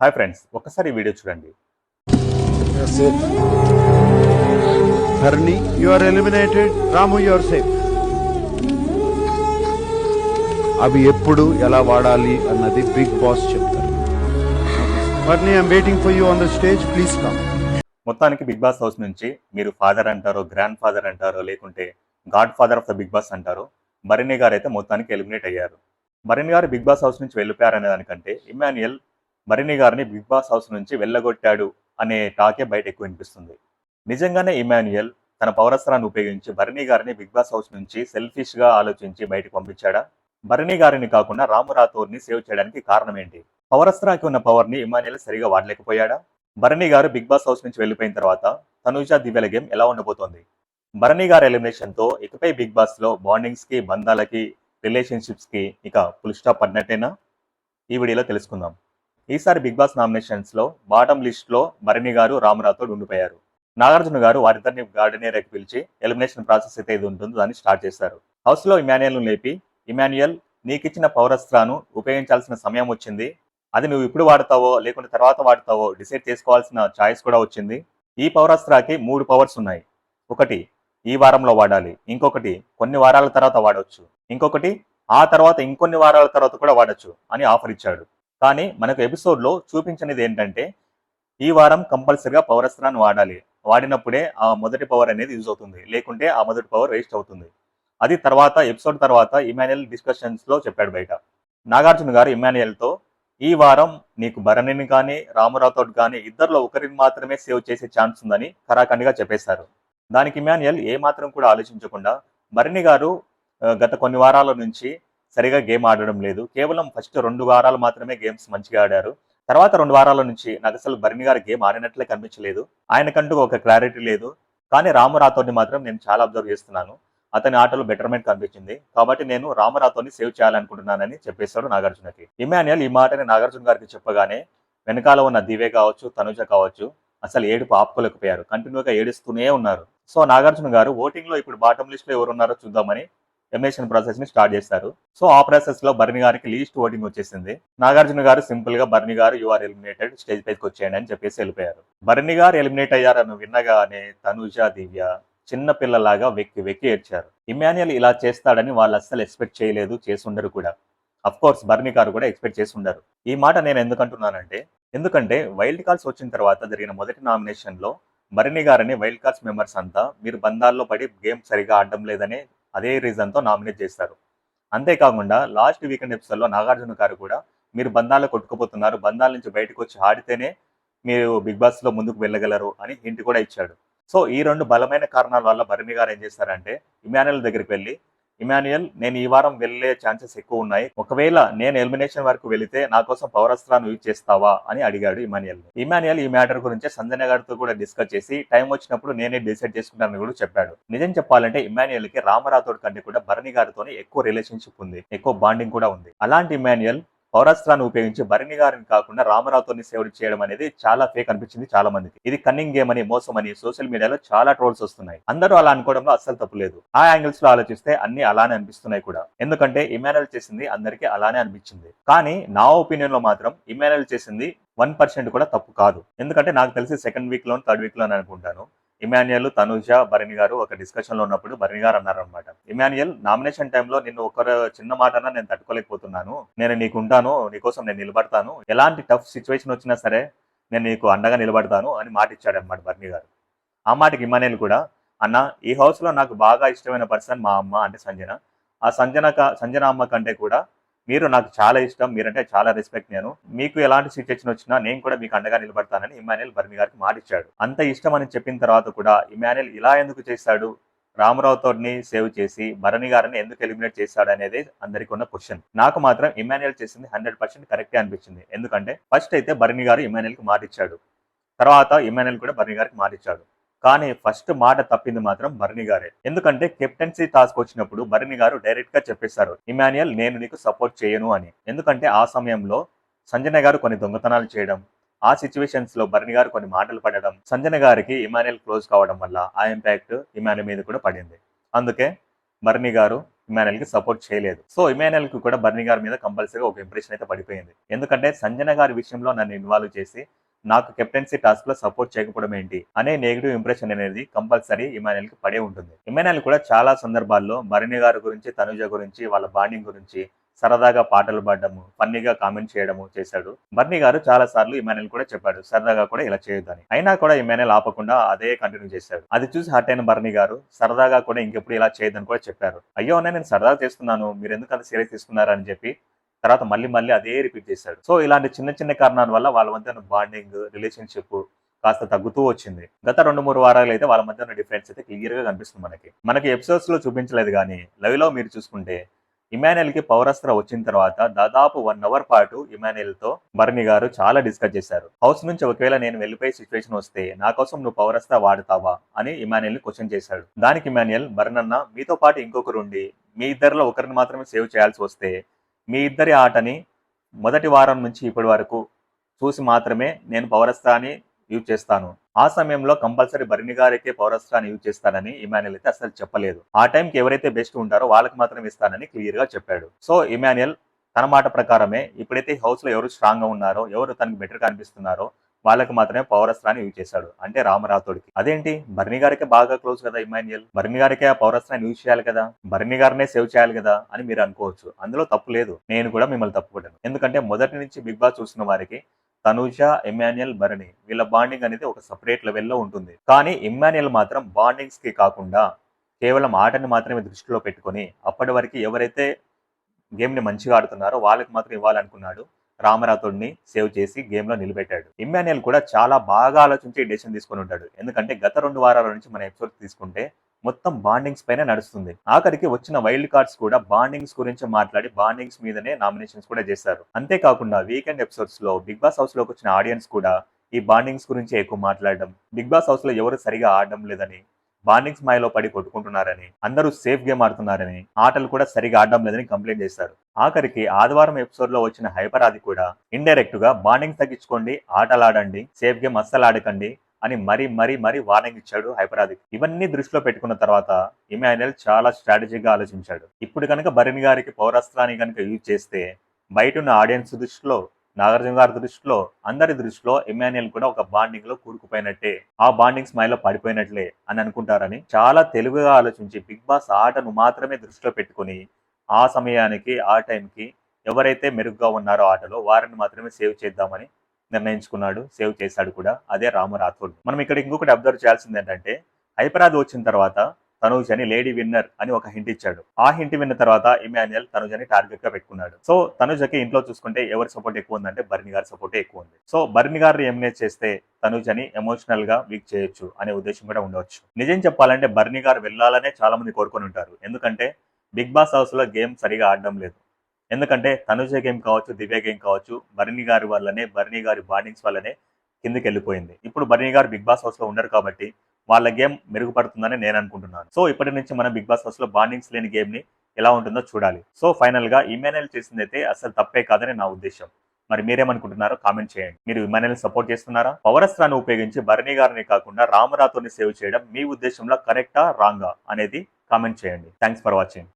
Hi friends ఒక్కసారి ఈ video చూడండి. You are eliminated. Ramu, you are safe. అవి ఎప్పుడు ఎలా వాడాలి అన్నది బిగ్ బాస్ చెప్తారు. హర్ని waiting for you on the stage please come మొత్తానికి బిగ్ బాస్ హౌస్ నుంచి మీరు ఫాదర్ అంటారో గ్రాండ్ ఫాదర్ అంటారో లేకుంటే godfather of the Big Boss అంటారో భరణి గారు అయితే మొత్తానికి ఎలిమినేట్ అయ్యారు. Bharani garu big Boss house నుంచి వెళ్ళిపోయారనే దానికంటే ఇమాన్యుయల్ మరిని గారిని బిగ్ బాస్ హౌస్ నుంచి వెళ్ళగొట్టాడు అనే టాకే బయట ఎక్కువ వినిపిస్తుంది. నిజంగానే ఇమాన్యుయల్ తన పౌరస్త్రాన్ని ఉపయోగించి భరణి గారిని బిగ్ బాస్ హౌస్ నుంచి సెల్ఫిష్గా ఆలోచించి బయటకు పంపించాడా? భరణి గారిని కాకుండా రాము రాథోర్ని సేవ్ చేయడానికి కారణం ఏంటి? పౌరస్త్రాకి ఉన్న పవర్ని ఇమాన్యుయల్ సరిగా వాడలేకపోయాడా? Bharani garu big Boss house నుంచి వెళ్ళిపోయిన తర్వాత తనుజ దివ్యల గేమ్ ఎలా ఉండబోతోంది? భరణి గారి ఎలిమినేషన్తో ఇకపై బిగ్ బాస్లో బాండింగ్స్కి బంధాలకి రిలేషన్షిప్స్కి ఇక ఫుల్ స్టాప్ పడినట్టేనా ఈ వీడియోలో తెలుసుకుందాం. ఈసారి బిగ్ బాస్ నామినేషన్స్లో బాటమ్ లిస్ట్లో భరణి గారు రామరాథోడ్ ఉండిపోయారు. నాగార్జున గారు వారిద్దరిని గార్డెనియర్ పిలిచి ఎలిమినేషన్ ప్రాసెస్ అయితే ఇది ఉంటుందో దాన్ని స్టార్ట్ చేశారు. హౌస్లో ఇమాన్యుయల్ లేపి ఇమాన్యుయల్ నీకిచ్చిన పౌరస్త్రాను ఉపయోగించాల్సిన సమయం వచ్చింది. అది నువ్వు ఇప్పుడు వాడతావో లేకుంటే తర్వాత వాడతావో డిసైడ్ చేసుకోవాల్సిన చాయిస్ కూడా వచ్చింది. ఈ పౌరస్త్రాకి మూడు పవర్స్ ఉన్నాయి. ఒకటి ఈ వారంలో వాడాలి. ఇంకొకటి కొన్ని వారాల తర్వాత వాడవచ్చు ఇంకొకటి ఆ తర్వాత ఇంకొన్ని వారాల తర్వాత కూడా వాడచ్చు అని ఆఫర్ ఇచ్చాడు. కానీ మనకు ఎపిసోడ్లో చూపించినది ఏంటంటే ఈ వారం కంపల్సరిగా పవర్ అస్త్రాన్ని వాడాలి. వాడినప్పుడే ఆ మొదటి పవర్ అనేది యూజ్ అవుతుంది. లేకుంటే ఆ మొదటి పవర్ వేస్ట్ అవుతుంది. అది తర్వాత ఎపిసోడ్ తర్వాత ఇమాన్యుయల్ డిస్కషన్స్లో చెప్పాడు బయట. నాగార్జున గారు ఇమాన్యుయల్తో ఈ వారం నీకు భరణిని కానీ రామరాథోడ్ కానీ ఇద్దరిలో ఒకరిని మాత్రమే సేవ్ చేసే ఛాన్స్ ఉందని ఖరాఖండిగా చెప్పేశారు. దానికి ఇమాన్యుయల్ ఏ మాత్రం కూడా ఆలోచించకుండా భరణి గారు గత కొన్ని వారాల నుంచి సరిగా గేమ్ ఆడడం లేదు. కేవలం ఫస్ట్ రెండు వారాలు మాత్రమే గేమ్స్ మంచిగా ఆడారు. తర్వాత రెండు వారాల నుంచి నాకు అసలు భరణి గారు గేమ్ ఆడినట్లే కనిపించలేదు. ఆయనకంటూ ఒక క్లారిటీ లేదు. కానీ రామరాథోడ్ని మాత్రం నేను చాలా అబ్జర్వ్ చేస్తున్నాను. అతని ఆటలో బెటర్మెంట్ కనిపించింది. కాబట్టి నేను రామరాథోని సేవ్ చేయాలనుకుంటున్నానని చెప్పేశాడు నాగార్జునకి. ఇమాన్యుయల్ ఈ మాటని నాగార్జున గారికి చెప్పగానే వెనకాల ఉన్న దివే కావచ్చు తనుజ కావచ్చు అసలు ఏడుపు ఆపుకోలేకపోయారు. కంటిన్యూగా ఏడుస్తూనే ఉన్నారు. సో నాగార్జున గారు ఓటింగ్లో ఇప్పుడు బాటం లిస్ట్లో ఎవరు ఉన్నారో చూద్దామని ఎమినేషన్ ప్రాసెస్ని స్టార్ట్ చేశారు సో ఆ ప్రాసెస్లో బర్ని గారికి లీస్ట్ ఓటింగ్ వచ్చేసింది. నాగార్జున గారు సింపుల్గా బర్ని గారు యు ఆర్ ఎలిమినేటెడ్ స్టేజ్ పైకి వచ్చేయండి అని చెప్పేసి వెళ్ళిపోయారు. బర్ని గారు ఎలిమినేట్ అయ్యారని విన్నగానే తనుజ దివ్య చిన్న పిల్లలాగా వెక్కి వెక్కి ఏడ్చారు. ఇమాన్యుయల్ ఇలా చేస్తాడని వాళ్ళు అస్సలు ఎక్స్పెక్ట్ చేయలేదు చేసుండరు కూడా. అఫ్ కోర్స్ బర్ని గారు కూడా ఎక్స్పెక్ట్ చేసుండరు ఈ మాట నేను ఎందుకంటున్నానంటే ఎందుకంటే వైల్డ్ కార్డ్స్ వచ్చిన తర్వాత జరిగిన మొదటి నామినేషన్లో బర్ని గారని వైల్డ్ కార్డ్స్ మెంబర్స్ అంతా మీరు బంధాల్లో పడి గేమ్ సరిగా ఆడడం లేదనే అదే రీజన్తో నామినేట్ చేస్తారు. అంతేకాకుండా లాస్ట్ వీకెండ్ ఎపిసోడ్లో నాగార్జున గారు కూడా మీరు బంధాలు కొట్టుకుపోతున్నారు బంధాల నుంచి బయటకు వచ్చి ఆడితేనే మీరు బిగ్ బాస్లో ముందుకు వెళ్ళగలరు అని హింట్ కూడా ఇచ్చాడు. సో ఈ రెండు బలమైన కారణాల వల్ల భరణి గారు ఏం చేశారంటే ఇమాన్యుయల్ దగ్గరికి వెళ్ళి ఇమాన్యుయల్ నేను ఈ వారం వెళ్ళే ఛాన్సెస్ ఎక్కువ ఉన్నాయి. ఒకవేళ నేను ఎలిమినేషన్ వరకు వెళితే నా కోసం పౌరస్త్రాన్ని యూజ్ చేస్తావా అని అడిగాడు ఇమాన్యుయల్. ఇమాన్యుయల్ ఈ మ్యాటర్ గురించి సంజన గారితో కూడా డిస్కస్ చేసి టైం వచ్చినప్పుడు నేనే డిసైడ్ చేసుకున్నానని కూడా చెప్పాడు. నిజం చెప్పాలంటే ఇమాన్యుయల్కి రామరాథోడ్ కంటే కూడా భరణి గారితో ఎక్కువ రిలేషన్షిప్ ఉంది. ఎక్కువ బాండింగ్ కూడా ఉంది. అలాంటి ఇమాన్యుయల్ పౌరాస్త్రాన్ని ఉపయోగించి భరణి గారిని కాకుండా రామరావుతోని సేవలు చేయడం అనేది చాలా ఫేక్ అనిపించింది చాలా మందికి. ఇది కన్నింగ్ గేమ్ అని మోసం అని సోషల్ మీడియాలో చాలా ట్రోల్స్ వస్తున్నాయి. అందరూ అలా అనుకోవడంలో అస్సలు తప్పు లేదు. ఆ యాంగిల్స్లో ఆలోచిస్తే అన్ని అలానే అనిపిస్తున్నాయి కూడా. ఎందుకంటే ఇమానుయల్ చేసింది అందరికీ అలానే అనిపించింది. కానీ నా ఒపీనియన్లో మాత్రం ఇమానుయల్ చేసింది వన్ పర్సెంట్ కూడా తప్పు కాదు. ఎందుకంటే నాకు తెలిసి సెకండ్ వీక్లో థర్డ్ వీక్లో అనుకుంటాను. ఇమాన్యుయల్ తనుజ భరణి గారు ఒక డిస్కషన్లో ఉన్నప్పుడు భరణి గారు అన్నారు అనమాట ఇమాన్యుయల్ నామినేషన్ టైంలో నిన్ను ఒకరు చిన్న మాటన నేను తట్టుకోలేకపోతున్నాను. నేను నీకు ఉంటాను నీకోసం నేను నిలబడతాను. ఎలాంటి టఫ్ సిచ్యువేషన్ వచ్చినా సరే నేను నీకు అండగా నిలబడతాను అని మాట ఇచ్చాడు అనమాట భరణి గారు. ఆ మాటకి ఇమాన్యుయల్ కూడా అన్న ఈ హౌస్లో నాకు బాగా ఇష్టమైన పర్సన్ మా అమ్మ అంటే సంజన. ఆ సంజన సంజన అమ్మ కంటే కూడా మీరు నాకు చాలా ఇష్టం మీరంటే చాలా రెస్పెక్ట్ నేను. మీకు ఎలాంటి సిచ్యువేషన్ వచ్చినా నేను కూడా మీకు అండగా నిలబడతానని ఇమానుయల్ బర్మి గారికి మాటిచ్చాడు. అంత ఇష్టం అని చెప్పిన తర్వాత కూడా ఇమానుయల్ ఇలా ఎందుకు చేశాడు? రామరావుతోని సేవ్ చేసి భరణి గారిని ఎందుకు ఎలిమినేట్ చేశాడు అనేది అందరికీ ఉన్న క్వశ్చన్ నాకు మాత్రం ఇమానుయల్ చేసింది హండ్రెడ్ పర్సెంట్ కరెక్టే అనిపించింది. ఎందుకంటే ఫస్ట్ అయితే భరణి గారు ఇమానుయల్కి మాటిచ్చాడు. తర్వాత ఇమానుయల్ కూడా భరణి గారికి మాటిచ్చాడు. కానీ ఫస్ట్ మాట తప్పింది మాత్రం భరణి గారే. ఎందుకంటే కెప్టెన్సీ టాస్క్ వచ్చినప్పుడు భరణి గారు డైరెక్ట్గా చెప్పేశారు ఇమాన్యుయల్ నేను నీకు సపోర్ట్ చేయను అని. ఎందుకంటే ఆ సమయంలో సంజన గారు కొన్ని దొంగతనాలు చేయడం ఆ సిచ్యువేషన్స్లో భరణి గారు కొన్ని మాటలు పడడం సంజన గారికి ఇమాన్యుయల్ క్లోజ్ కావడం వల్ల ఆ ఇంపాక్ట్ ఇమాన్యుల్ మీద కూడా పడింది. అందుకే భరణి గారు ఇమానుయల్కి సపోర్ట్ చేయలేదు. సో ఇమానుయల్కి కూడా బర్నీ గారి మీద కంపల్సరీగా ఒక ఇంప్రెషన్ అయితే పడిపోయింది. ఎందుకంటే సంజన గారి విషయంలో నన్ను ఇన్వాల్వ్ చేసి నాకు కెప్టెన్సీ టాస్క్లో సపోర్ట్ చేయకపోవడం ఏంటి? అనే నెగిటివ్ ఇంప్రెషన్ అనేది కంపల్సరీ ఇమానుయల్కి పడే ఉంటుంది. ఇమానుయల్ కూడా చాలా సందర్భాల్లో భరణి గారి గురించి తనుజ గురించి వాళ్ళ బాండింగ్ గురించి సరదాగా పాటలు పాడడము ఫన్నీగా కామెంట్ చేయడము చేశాడు. బర్నీ గారు చాలా సార్లు ఇమానుయల్ కూడా చెప్పాడు సరదాగా కూడా ఇలా చేయొద్దని. అయినా కూడా ఇమానుయల్ ఆపకుండా అదే కంటిన్యూ చేశాడు. అది చూసి హర్ట్ అయిన బర్నీ గారు సరదాగా కూడా ఇంకెప్పుడు ఇలా చేయొద్దని కూడా చెప్పారు. అయ్యో అన్న నేను సరదాగా చేస్తున్నాను మీరు ఎందుకు అంత సీరియస్ తీసుకున్నారు అని చెప్పి తర్వాత మళ్ళీ మళ్ళీ అదే రిపీట్ చేశాడు. సో ఇలాంటి చిన్న చిన్న కారణాల వల్ల వాళ్ళ మధ్య బాండింగ్ రిలేషన్షిప్ కాస్త తగ్గుతూ వచ్చింది. గత రెండు మూడు వారాలు అయితే వాళ్ళ మధ్య ఉన్న డిఫరెన్స్ అయితే క్లియర్గా కనిపిస్తుంది మనకి. మనకి ఎపిసోడ్స్లో చూపించలేదు కానీ లవ్లో మీరు చూసుకుంటే ఇమానుయల్కి పౌరస్త్ర వచ్చిన తర్వాత దాదాపు వన్ అవర్ పాటు ఇమానుయల్తో బర్ని గారు చాలా డిస్కస్ చేశారు. హౌస్ నుంచి ఒకవేళ నేను వెళ్ళిపోయే సిచ్యువేషన్ వస్తే నా కోసం నువ్వు పౌరస్త్ర వాడుతావా? అని ఇమానుయల్ని క్వశ్చన్ చేశాడు. దానికి ఇమానుయల్ బర్నన్న మీతో పాటు ఇంకొకరు ఉండి మీ ఇద్దరిలో ఒకరిని మాత్రమే సేవ్ చేయాల్సి వస్తే మీ ఇద్దరి ఆటని మొదటి వారం నుంచి ఇప్పటి వరకు చూసి మాత్రమే నేను పౌరస్త్రాన్ని యూజ్ చేస్తాను. ఆ సమయంలో కంపల్సరీ బరిని గారికే పౌరస్త్రాన్ని యూజ్ చేస్తానని ఇమాన్యుల్ అయితే అసలు చెప్పలేదు. ఆ టైంకి ఎవరైతే బెస్ట్ ఉంటారో వాళ్ళకి మాత్రం ఇస్తానని క్లియర్గా చెప్పాడు. సో ఇమానుయల్ తన మాట ప్రకారమే ఇప్పుడైతే హౌస్లో ఎవరు స్ట్రాంగ్గా ఉన్నారో ఎవరు తనకి బెటర్గా అనిపిస్తున్నారో వాళ్ళకి మాత్రమే పౌరస్త్రాన్ని యూజ్ చేశాడు అంటే రామరాథోడికి. అదేంటి? బర్ని గారికి బాగా క్లోజ్ కదా ఇమాన్యుయల్ బర్ని గారికి ఆ పౌరస్త్రాన్ని యూజ్ చేయాలి కదా? బర్ని గారినే సేవ్ చేయాలి కదా అని మీరు అనుకోవచ్చు. అందులో తప్పు లేదు. నేను కూడా మిమ్మల్ని తప్పుకుంటాను ఎందుకంటే మొదటి నుంచి బిగ్ బాస్ చూసిన వారికి తనూజ ఇమాన్యుయల్ భరణి వీళ్ళ బాండింగ్ అనేది ఒక సపరేట్ లెవెల్లో ఉంటుంది. కానీ ఇమాన్యుయల్ మాత్రం బాండింగ్స్కి కాకుండా కేవలం ఆటని మాత్రమే దృష్టిలో పెట్టుకొని అప్పటి వరకు ఎవరైతే గేమ్ని మంచిగా ఆడుతున్నారో వాళ్ళకి మాత్రం ఇవ్వాలనుకున్నాడు. రామరాథోడ్ని సేవ్ చేసి గేమ్లో నిలబెట్టాడు. ఇమ్మాన్యుయల్ కూడా చాలా బాగా ఆలోచించి డెసిషన్ తీసుకొని ఉంటాడు. ఎందుకంటే గత రెండు వారాల నుంచి మన ఎపిసోడ్ తీసుకుంటే మొత్తం బాండింగ్స్ పైన నడుస్తుంది. ఆఖరికి వచ్చిన వైల్డ్ కార్డ్స్ కూడా బాండింగ్స్ గురించి మాట్లాడి బాండింగ్స్ మీదనే నామినేషన్స్ కూడా చేశారు. అంతేకాకుండా వీకెండ్ ఎపిసోడ్స్లో బిగ్ బాస్ హౌస్లోకి వచ్చిన ఆడియన్స్ కూడా ఈ బాండింగ్స్ గురించి ఎక్కువ మాట్లాడడం బిగ్ బాస్ హౌస్లో ఎవరు సరిగా ఆడడం లేదని బాండింగ్ మాయలో పడి కొట్టుకుంటున్నారని అందరూ సేఫ్ గేమ్ ఆడుతున్నారని ఆటలు కూడా సరిగా ఆడడం లేదని కంప్లైంట్ చేశారు. ఆఖరికి ఆదివారం ఎపిసోడ్లో వచ్చిన హైపర్ ఆది కూడా ఇండైరెక్ట్గా బాండింగ్ తగ్గించుకోండి ఆటలు ఆడండి సేఫ్ గేమ్ అస్సలు ఆడకండి అని మరీ మరీ మరీ వార్నింగ్ ఇచ్చాడు హైపరాది ఇవన్నీ దృష్టిలో పెట్టుకున్న తర్వాత ఇమాన్యుయల్ చాలా స్ట్రాటజీగా ఆలోచించాడు. ఇప్పుడు కనుక భరణి గారికి పౌరస్త్రాన్ని కనుక యూజ్ చేస్తే బయట ఉన్న ఆడియన్స్ దృష్టిలో నాగార్జున గారి దృష్టిలో అందరి దృష్టిలో ఎమ్మాన్యుయల్ కూడా ఒక బాండింగ్లో కూరుకుపోయినట్టే. ఆ బాండింగ్ స్మైల్లో పడిపోయినట్లే అని అనుకుంటారని చాలా తెలివిగా ఆలోచించి బిగ్ బాస్ ఆటను మాత్రమే దృష్టిలో పెట్టుకుని ఆ సమయానికి ఆ టైంకి ఎవరైతే మెరుగ్గా ఉన్నారో ఆటలో వారిని మాత్రమే సేవ్ చేద్దామని నిర్ణయించుకున్నాడు సేవ్ చేశాడు కూడా అదే రాము రాథోడ్. మనం ఇక్కడ ఇంకొకటి అబ్జర్వ్ చేయాల్సింది ఏంటంటే హైపరాద్ వచ్చిన తర్వాత తనుజని లేడీ విన్నర్ అని ఒక హింట్ ఇచ్చాడు. ఆ హింట్ విన్న తర్వాత ఇమాన్యుయల్ తనుజని టార్గెట్గా పెట్టుకున్నాడు. సో తనుజకి ఇంట్లో చూసుకుంటే ఎవరి సపోర్ట్ ఎక్కువ ఉందంటే బర్ని గారి సపోర్ట్ ఎక్కువ ఉంది. సో బర్ని గారిని ఎమినేట్ చేస్తే తనుజని ఎమోషనల్గా వీక్ చేయొచ్చు అనే ఉద్దేశం కూడా ఉండవచ్చు. నిజం చెప్పాలంటే బర్ని గారు వెళ్ళాలనే చాలా మంది కోరుకొని ఉంటారు. ఎందుకంటే బిగ్ బాస్ హౌస్లో గేమ్ సరిగా ఆడడం లేదు. ఎందుకంటే తనుజ గేమ్ కావచ్చు దివ్య గేమ్ కావచ్చు బర్ని గారి వల్లనే బర్ని గారి బాండింగ్స్ వల్లనే కిందకి వెళ్ళిపోయింది. ఇప్పుడు బర్ని గారు బిగ్ బాస్ హౌస్లో ఉండరు కాబట్టి వాళ్ళ గేమ్ మెరుగుపడుతుందని నేను అనుకుంటున్నాను. సో ఇప్పటి నుంచి మన బిగ్ బాస్ హౌస్లో బాండింగ్స్ లేని గేమ్ని ఎలా ఉంటుందో చూడాలి. సో ఫైనల్గా ఇమానుయల్ చేసింది అయితే అసలు తప్పే కాదని నా ఉద్దేశం. మరి మీరేమనుకుంటున్నారో కామెంట్ చేయండి. మీరు ఇమానుయల్ సపోర్ట్ చేస్తున్నారా? పవరస్త్రాన్ని ఉపయోగించి భరణి గారిని కాకుండా రామరాతోని సేవ్ చేయడం మీ ఉద్దేశంలో కరెక్టా రాంగా అనేది కామెంట్ చేయండి. Thanks for watching.